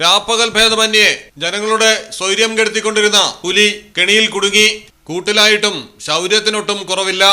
രാപ്പകൽ ഭേദമന്യേ ജനങ്ങളുടെ സ്വൈര്യം കെടുത്തിക്കൊണ്ടിരുന്ന പുലി കെണിയിൽ കുടുങ്ങി കൂട്ടിലായിട്ടും ശൗര്യത്തിനൊട്ടും കുറവില്ല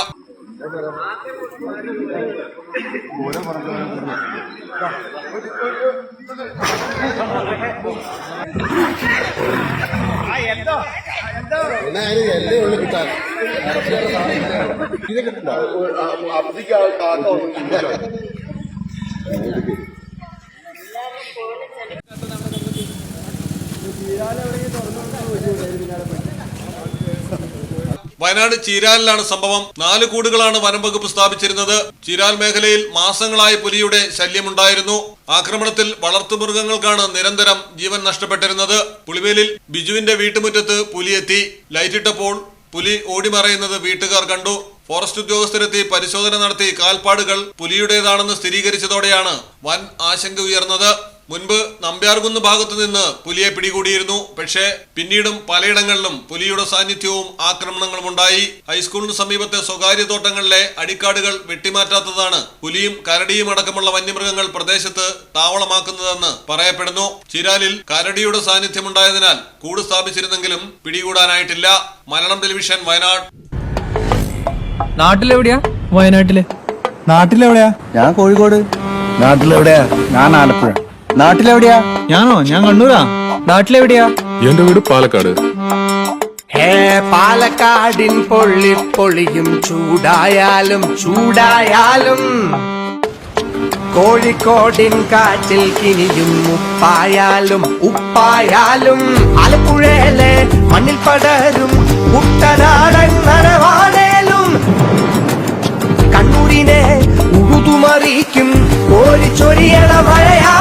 വയനാട് ചീരാലിലാണ് സംഭവം. നാല് കൂടുകളാണ് വനം വകുപ്പ് സ്ഥാപിച്ചിരുന്നത്. ചീരാൽ മേഖലയിൽ മാസങ്ങളായി പുലിയുടെ ശല്യമുണ്ടായിരുന്നു. ആക്രമണത്തിൽ വളർത്തുമൃഗങ്ങൾക്കാണ് നിരന്തരം ജീവൻ നഷ്ടപ്പെട്ടിരുന്നത്. പുളിവേലിൽ ബിജുവിന്റെ വീട്ടുമുറ്റത്ത് പുലിയെത്തി. ലൈറ്റിട്ടപ്പോൾ പുലി ഓടിമറയുന്നത് വീട്ടുകാർ കണ്ടു. ഫോറസ്റ്റ് ഉദ്യോഗസ്ഥരെത്തി പരിശോധന നടത്തി കാൽപ്പാടുകൾ പുലിയുടേതാണെന്ന് സ്ഥിരീകരിച്ചതോടെയാണ് വൻ ആശങ്ക ഉയർന്നത്. മുൻപ് നമ്പ്യാർകുന്ന് ഭാഗത്തു നിന്ന് പുലിയെ പിടികൂടിയിരുന്നു. പക്ഷേ പിന്നീടും പലയിടങ്ങളിലും പുലിയുടെ സാന്നിധ്യവും ആക്രമണങ്ങളും ഉണ്ടായി. ഹൈസ്കൂളിന് സമീപത്തെ സ്വകാര്യ തോട്ടങ്ങളിലെ അടിക്കാടുകൾ വെട്ടിമാറ്റാത്തതാണ് പുലിയും കരടിയും അടക്കമുള്ള വന്യമൃഗങ്ങൾ പ്രദേശത്ത് താവളമാക്കുന്നതെന്ന് പറയപ്പെടുന്നു. ചിരാലിൽ കരടിയുടെ സാന്നിധ്യമുണ്ടായതിനാൽ കൂട് സ്ഥാപിച്ചിരുന്നെങ്കിലും പിടികൂടാനായിട്ടില്ല. മലയാളം ടെലിവിഷൻ വയനാട്. നാട്ടിലെവിടെയാ? വയനാട്ടിൽ. നാട്ടിലെവിടെയാ? ഞാൻ കോഴിക്കോട്. നാട്ടിലെവിടെയാ? ഞാൻ ആലപ്പുഴ. നാട്ടിലെവിടെയാ? ഞാനോ? ഞാൻ കണ്ണൂരാ. നാട്ടിലെവിടെയാ? എന്റെ വീട് പാലക്കാട്. ഹേ പാലക്കാടിൻ പൊള്ളി പൊളിയും ചൂടായാലും ചൂടായാലും. കോഴിക്കോടിൻ കാറ്റിൽ കിനിയും ഉപ്പായാലും ഉപ്പായാലും. ആലപ്പുഴയിലെ മണ്ണിൽ പടരും കുട്ടനാടൻ നരവാനേലും കണ്ണൂരിനെ ഉഴുതുമറിയിക്കും കോരിച്ചൊരിയണ മഴയായാലും